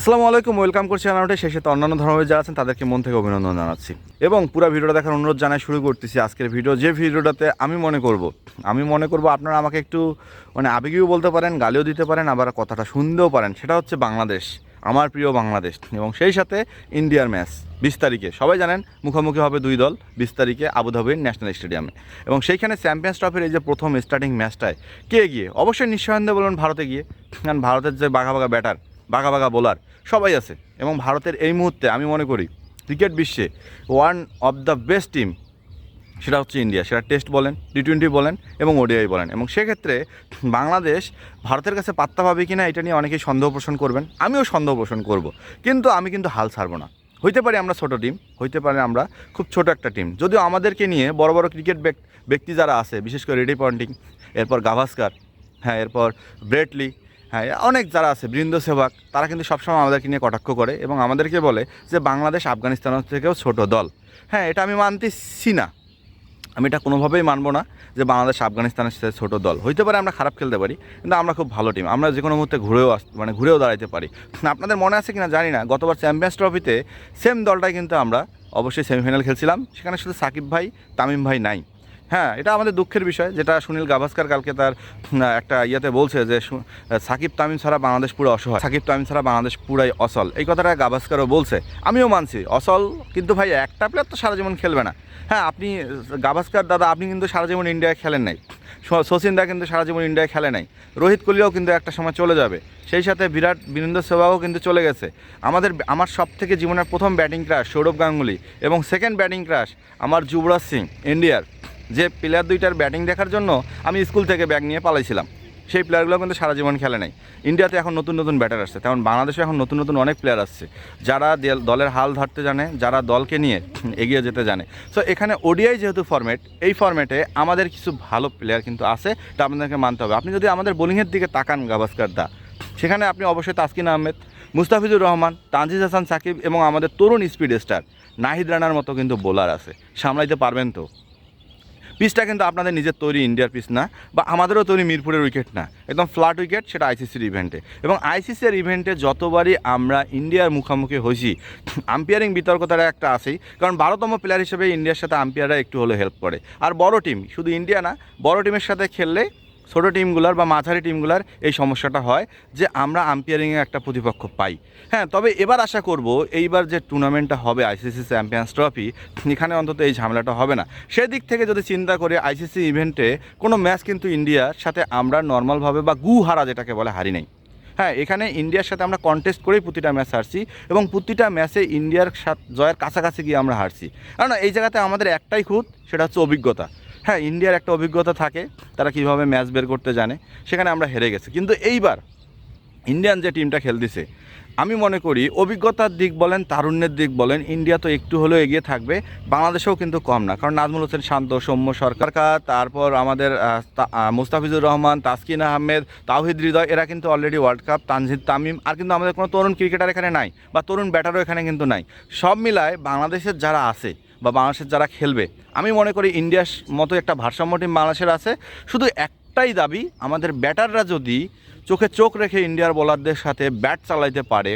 আসসালামু আলাইকুম, ওয়েলকাম করছি আনাউটে শেষে। তো অন্যান্য ধর্মের যারা আছেন, তাদেরকে মন থেকে অভিনন্দন জানাচ্ছি। এবং পুরো ভিডিওটা দেখার অনুরোধ জানাই, শুরু করতেছি আজকের ভিডিও। যে ভিডিওটাতে আমি মনে করব, আমি মনে করব আপনারা আমাকে একটু মানে আবেগীয় বলতে পারেন, গালিও দিতে পারেন, আবার কথাটা শুনতেও পারেন। সেটা হচ্ছে বাংলাদেশ, আমার প্রিয় বাংলাদেশ। এবং সেই সাথে ইন্ডিয়ার ম্যাচ, বিশ তারিখে। সবাই জানেন, মুখোমুখি হবে দুই দল, বিশ তারিখে আবুধাবির ন্যাশনাল স্টেডিয়ামে। এবং সেইখানে চ্যাম্পিয়ন্স ট্রফির এই যে প্রথম স্টার্টিং ম্যাচটায় কে গিয়ে? অবশ্যই নিঃসন্দেহে বলবেন ভারতে গিয়ে। কারণ ভারতের যে বাঘা বাঘা ব্যাটার বাঘা বাঘা বোলার সবাই আছে এবং ভারতের এই মুহূর্তে আমি মনে করি ক্রিকেট বিশ্বে one of the best team সেটা হচ্ছে ইন্ডিয়া। সেটা টেস্ট বলেন টি টোয়েন্টি বলেন এবং ওডিআই বলেন। এবং সেক্ষেত্রে বাংলাদেশ ভারতের কাছে পাত্তা পাবে কি না এটা নিয়ে অনেকেই সন্দেহ পোষণ করবেন। আমিও সন্দেহ পোষণ করব। কিন্তু আমি কিন্তু হাল ছাড়বো না। হইতে পারি আমরা ছোট টিম হইতে পারে আমরা খুব ছোট একটা টিম যদিও আমাদেরকে নিয়ে বড় বড় ক্রিকেট ব্যক্তি যারা আছে, বিশেষ করে রেডি পয়েন্টিং এরপর গাভাস্কার হ্যাঁ এরপর ব্রেটলি হ্যাঁ অনেক যারা আছে, বৃন্দ সেবক, তারা কিন্তু সবসময় আমাদেরকে নিয়ে কটাক্ষ করে এবং আমাদেরকে বলে যে বাংলাদেশ আফগানিস্তানের থেকেও ছোট দল। হ্যাঁ এটা আমি মানতেছি না। আমি এটা কোনোভাবেই মানব না যে বাংলাদেশ আফগানিস্তানের সাথে ছোটো দল। হইতে পারে আমরা খারাপ খেলতে পারি, কিন্তু আমরা খুব ভালো টিম আমরা যে কোনো মুহূর্তে ঘুরেও আস মানে ঘুরেও দাঁড়াতে পারি। আপনাদের মনে আছে কিনা জানি না। গতবার চ্যাম্পিয়ন্স ট্রফিতে সেম দলটাই কিন্তু আমরা অবশ্যই সেমিফাইনাল খেলছিলাম। সেখানে শুধু সাকিব ভাই, তামিম ভাই নাই। হ্যাঁ এটা আমাদের দুঃখের বিষয়, যেটা সুনীল গাভাস্কার কালকে তার একটা ইয়েতে বলছে যে সাকিব তামিম ছাড়া বাংলাদেশ পুরো অসহায়। সাকিব তামিম ছাড়া বাংলাদেশ পুরাই অসল। এই কথাটা গাভাস্কারও বলছে। আমিও মানছি, অসল কিন্তু ভাই একটা প্লেয়ার তো সারা জীবন খেলবে না। হ্যাঁ আপনি, গাভাস্কার দাদা, আপনি কিন্তু সারা জীবন ইন্ডিয়ায় খেলেন নাই। স- সচিন দা কিন্তু সারা জীবন ইন্ডিয়ায় খেলে নাই। রোহিত কোহলিও কিন্তু একটা সময় চলে যাবে। সেই সাথে বিরাট বীরেন্দ্র সেবাও কিন্তু চলে গেছে। আমাদের, আমার সব থেকে জীবনের প্রথম ব্যাটিং ক্রাশ সৌরভ গাঙ্গুলি এবং সেকেন্ড ব্যাটিং ক্রাশ আমার যুবরাজ সিং ইন্ডিয়ার যে প্লেয়ার দুইটার ব্যাটিং দেখার জন্য আমি স্কুল থেকে ব্যাগ নিয়ে পালাইছিলাম। সেই প্লেয়ারগুলো কিন্তু সারা জীবন খেলে নাই। ইন্ডিয়াতে এখন নতুন নতুন ব্যাটার আসছে। তেমন বাংলাদেশে এখন নতুন নতুন অনেক প্লেয়ার আসছে। যারা দলের হাল ধরতে জানে, যারা দলকে নিয়ে এগিয়ে যেতে জানে। সো এখানে ওডিআই যেহেতু ফর্ম্যাট এই ফর্ম্যাটে আমাদের কিছু ভালো প্লেয়ার কিন্তু আছে, তা আপনাদেরকে মানতে হবে। আপনি যদি আমাদের বোলিংয়ের দিকে তাকান, গাভাস্কার দা, সেখানে আপনি অবশ্যই তাসকিন আহমেদ, মুস্তাফিজুর রহমান, তানজিজ হাসান সাকিব এবং আমাদের তরুণ স্পিড স্টার নাহিদ রানার মতো কিন্তু বোলার আছে। সামলাইতে পারবেন তো? পিচটা কিন্তু আপনাদের নিজের তৈরি ইন্ডিয়ার পিস না, বা আমাদেরও তৈরি মিরপুরের উইকেট না। একদম ফ্ল্যাট উইকেট, সেটা আইসিসির ইভেন্টে এবং আইসিসির ইভেন্টে যতবারই আমরা ইন্ডিয়ার মুখোমুখি হয়েছি আম্পিয়ারিং বিতর্কতার একটা আছেই। কারণ বারোতম প্লেয়ার হিসেবে ইন্ডিয়ার সাথে আম্পিয়াররা একটু হলে হেল্প করে। আর বড় টিম শুধু ইন্ডিয়া না, বড় টিমের সাথে খেললে ছোটো টিমগুলার বা মাঝারি টিমগুলার এই সমস্যাটা হয় যে আমরা আম্পায়ারিংয়ে একটা প্রতিপক্ষ পাই। হ্যাঁ তবে এবার আশা করব এইবার যে টুর্নামেন্টটা হবে আইসিসি চ্যাম্পিয়ন্স ট্রফি, এখানে অন্তত এই ঝামেলাটা হবে না। সেদিক থেকে যদি চিন্তা করে আইসিসি ইভেন্টে কোনো ম্যাচ কিন্তু ইন্ডিয়ার সাথে আমরা নর্মালভাবে বা গু হারা যেটাকে বলে হারি নাই। হ্যাঁ এখানে ইন্ডিয়ার সাথে আমরা কন্টেস্ট করেই প্রতিটা ম্যাচ হারছি এবং প্রতিটা ম্যাচে ইন্ডিয়ার সাথে জয়ের কাছাকাছি গিয়ে আমরা হারছি। কারণ এই জায়গাতে আমাদের একটাই খুঁত, সেটা হচ্ছে অভিজ্ঞতা। হ্যাঁ ইন্ডিয়ার একটা অভিজ্ঞতা থাকে, তারা কীভাবে ম্যাচ বের করতে জানে, সেখানে আমরা হেরে গেছি। কিন্তু এইবার ইন্ডিয়ান যে টিমটা খেলতেছে, আমি মনে করি অভিজ্ঞতার দিক বলেন, তারুণ্যের দিক বলেন, ইন্ডিয়া তো একটু হলেও এগিয়ে থাকবে, বাংলাদেশেও কিন্তু কম না। কারণ নাজমুল হোসেন শান্ত, সৌম্য সরকার তারপর আমাদের মুস্তাফিজুর রহমান, তাসকিন আহমেদ, তাওহিদ হৃদয়, এরা কিন্তু already world cup Tanzid Tamim, আর কিন্তু আমাদের কোনো তরুণ ক্রিকেটার এখানে নাই, বা তরুণ ব্যাটারও এখানে কিন্তু নাই। সব মিলায় বাংলাদেশের যারা আছে বা বাংলাদেশের যারা খেলবে, আমি মনে করি ইন্ডিয়ার মতো একটা ভারসাম্য টিম বাংলাদেশের আছে। শুধু একটাই দাবি, আমাদের ব্যাটাররা যদি চোখে চোখ রেখে ইন্ডিয়ার বোলারদের সাথে ব্যাট চালাইতে পারে,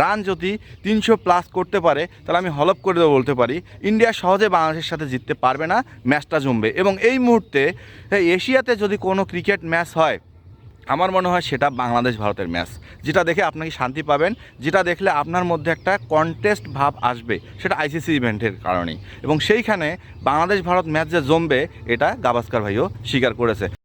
রান যদি তিনশো প্লাস করতে পারে, তাহলে আমি হলপ করে দেবো বলতে পারি, ইন্ডিয়া সহজে বাংলাদেশের সাথে জিততে পারবে না, ম্যাচটা জমবে। এবং এই মুহূর্তে এশিয়াতে যদি কোনো ক্রিকেট ম্যাচ হয় আমার মনে হয় সেটা বাংলাদেশ ভারতের ম্যাচ। যেটা দেখে আপনাকে শান্তি পাবেন? যেটা দেখলে আপনার মধ্যে একটা কন্টেস্ট ভাব আসবে, সেটা আইসিসি ইভেন্টের কারণেই। এবং সেইখানে বাংলাদেশ ভারত ম্যাচ যে জমবে, এটা গাভাস্কার ভাইও স্বীকার করেছে।